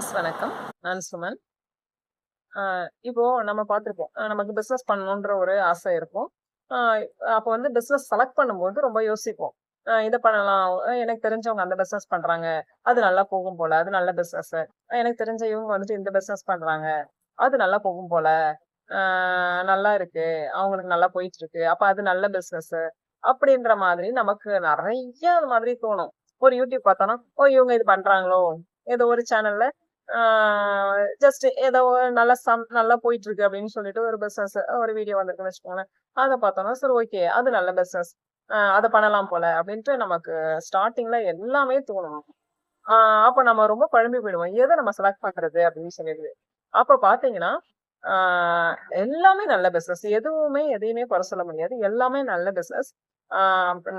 Friends வணக்கம். நான் சுமன். ஆஹ் இப்போ நம்ம பார்த்துருப்போம். ஆஹ் நமக்கு பிஸ்னஸ் பண்ணணுன்ற ஒரு ஆசை இருக்கும். ஆஹ் அப்போ வந்து பிஸ்னஸ் செலக்ட் பண்ணும்போது ரொம்ப யோசிப்போம். ஆஹ் இதை பண்ணலாம். எனக்கு தெரிஞ்சவங்க அந்த பிஸ்னஸ் பண்றாங்க. அது நல்லா போகும் போல. அது நல்ல பிஸ்னஸ் எனக்கு தெரிஞ்ச இவங்க வந்துட்டு இந்த பிஸ்னஸ் பண்றாங்க. அது நல்லா போகும் போல. ஆஹ் நல்லா இருக்கு. அவங்களுக்கு நல்லா போயிட்டு இருக்கு அப்ப அது நல்ல பிஸ்னஸ் அப்படின்ற மாதிரி நமக்கு நிறைய அது மாதிரி தோணும். ஒரு யூடியூப் பார்த்தோம்னா ஓ இவங்க இது பண்றாங்களோ? ஏதோ ஒரு சேனல்ல ஜஸ்ட் ஏதோ ஒரு நல்ல சம் நல்லா போயிட்டு இருக்கு அப்படின்னு சொல்லிட்டு ஒரு பிசினஸ் ஒரு வீடியோ வந்திருக்குன்னு வச்சுக்கோங்களேன். அதை பார்த்தோம்னா சரி ஓகே அது நல்ல பிசினஸ் அதை பண்ணலாம் போல அப்படின்ட்டு நமக்கு ஸ்டார்டிங்ல எல்லாமே தோணும். அப்போ அப்ப நம்ம ரொம்ப குழம்பி போயிடுவோம். எதை நம்ம செலக்ட் பண்றது அப்படின்னு சொல்லிடுது அப்ப பாத்தீங்கன்னா எல்லாமே நல்ல பிசினஸ் எதுவுமே எதையுமே குறை சொல்ல முடியாது. எல்லாமே நல்ல பிசினஸ்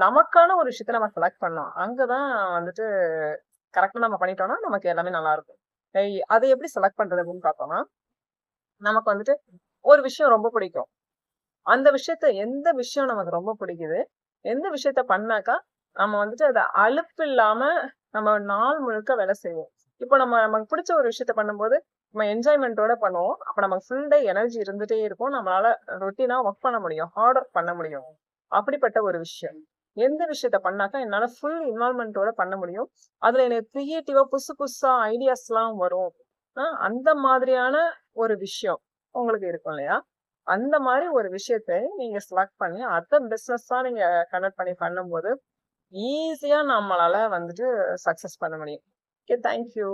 நமக்கான ஒரு விஷயத்த நம்ம செலக்ட் பண்ணோம் அங்கதான் வந்துட்டு கரெக்டா நம்ம பண்ணிட்டோம்னா நமக்கு எல்லாமே நல்லா இருக்கும். அதை எப்படி செலக்ட் பண்றது அப்படின்னு பார்த்தோம்னா நமக்கு வந்துட்டு ஒரு விஷயம் ரொம்ப பிடிக்கும். அந்த விஷயத்த எந்த விஷயம் நமக்கு ரொம்ப பிடிக்குது எந்த விஷயத்த பண்ணாக்கா நம்ம வந்துட்டு அதை அலுப்பு இல்லாம நம்ம நாள் முழுக்க வேலை செய்வோம். இப்போ நம்ம நமக்கு பிடிச்ச ஒரு விஷயத்த பண்ணும்போது நம்ம என்ஜாய்மெண்ட்டோட பண்ணுவோம். அப்ப நமக்கு ஃபுல் டே எனர்ஜி இருந்துட்டே இருக்கும். நம்மளால ரொட்டீனா ஒர்க் பண்ண முடியும் ஹார்ட் ஒர்க் பண்ண முடியும். அப்படிப்பட்ட ஒரு விஷயம். எந்த விஷயத்த பண்ணாக்கா என்னால் ஃபுல் இன்வால்மெண்ட்டோட பண்ண முடியும். அதில் எனக்கு க்ரியேட்டிவாக புதுசு புதுசாக ஐடியாஸ்லாம் வரும். அந்த மாதிரியான ஒரு விஷயம் உங்களுக்கு இருக்கும் இல்லையா? அந்த மாதிரி ஒரு விஷயத்தை நீங்கள் செலக்ட் பண்ணி அதை பிசினஸா நீங்கள் கனெக்ட் பண்ணி பண்ணும்போது ஈஸியாக நம்மளால வந்துட்டு சக்சஸ் பண்ண முடியும். Okay thank you